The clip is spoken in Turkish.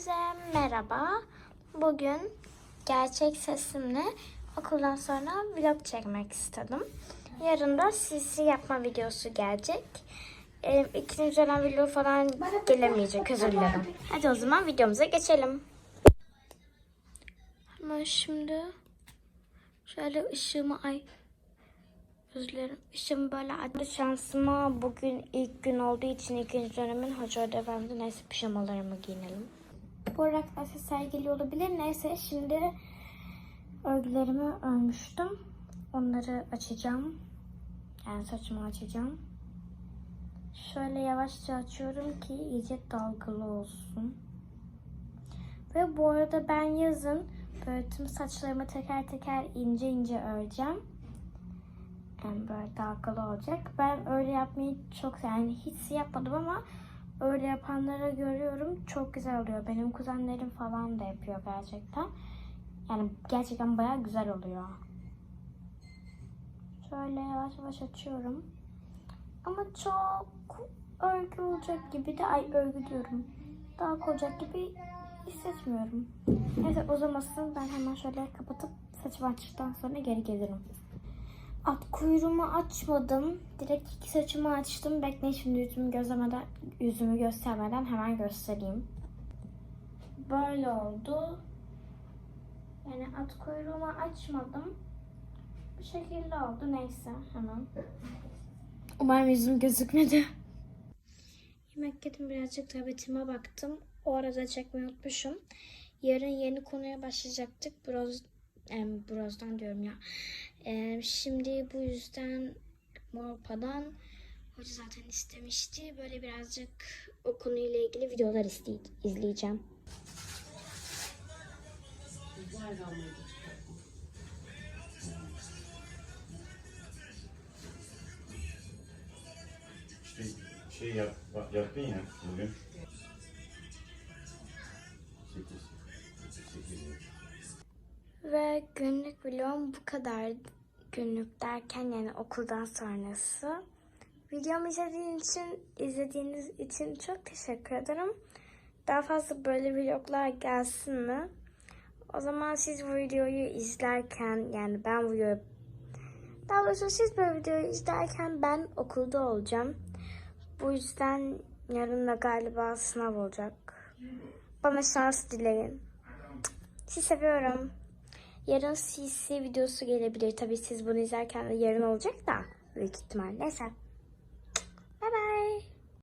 Hepinize merhaba. Bugün gerçek sesimle okuldan sonra vlog çekmek istedim. Yarın da CC yapma videosu gelecek. Ee, ikinci dönem video falan gelemeyecek özür dilerim. Hadi o zaman videomuza geçelim. Hemen şimdi şöyle ışığımı ay dilerim. Işığımı böyle adı şansıma bugün ilk gün olduğu için ikinci dönemin hoca ödevimde neyse pijamalarımı giyinelim. Arada arkadaşlar sergili olabilir. Neyse şimdi örgülerimi örmüştüm. Onları açacağım. Yani saçımı açacağım. Şöyle yavaşça açıyorum ki iyice dalgalı olsun. Ve bu arada ben yazın böyle tüm saçlarımı teker teker ince ince öreceğim. Yani böyle dalgalı olacak. Ben öyle yapmayı çok yani hiç yapmadım ama öyle yapanlara görüyorum. Çok güzel oluyor. Benim kuzenlerim falan da yapıyor gerçekten. Yani gerçekten bayağı güzel oluyor. Şöyle yavaş yavaş açıyorum. Ama çok örgü olacak gibi de ay örgü diyorum. Daha olacak gibi hissetmiyorum. Neyse uzamasın ben hemen şöyle kapatıp saçımı açtıktan sonra geri gelirim. At kuyruğumu açmadım. Direkt iki saçımı açtım. Bekleyin şimdi yüzümü gözlemeden, yüzümü göstermeden hemen göstereyim. Böyle oldu. Yani at kuyruğumu açmadım. Bu şekilde oldu. Neyse hemen. Umarım yüzüm gözükmedi. Yemek yedim birazcık tabletime baktım. O arada çekmeyi unutmuşum. Yarın yeni konuya başlayacaktık. Broz, em, brozdan diyorum ya. Şimdi bu yüzden Morpa'dan hoca zaten istemişti. Böyle birazcık o konuyla ilgili videolar izleyeceğim. İşte şey yap, bak yaptın ya bugün. Ve günlük vlogum bu kadar. Günlük derken yani okuldan sonrası. Videomu izlediğiniz için, izlediğiniz için çok teşekkür ederim. Daha fazla böyle vloglar gelsin mi? O zaman siz bu videoyu izlerken yani ben bu videoyu daha doğrusu siz bu videoyu izlerken ben okulda olacağım. Bu yüzden yarın da galiba sınav olacak. Bana şans dileyin. Sizi seviyorum. Yarın CC videosu gelebilir. Tabii siz bunu izlerken yarın olacak da büyük ihtimal. Neyse.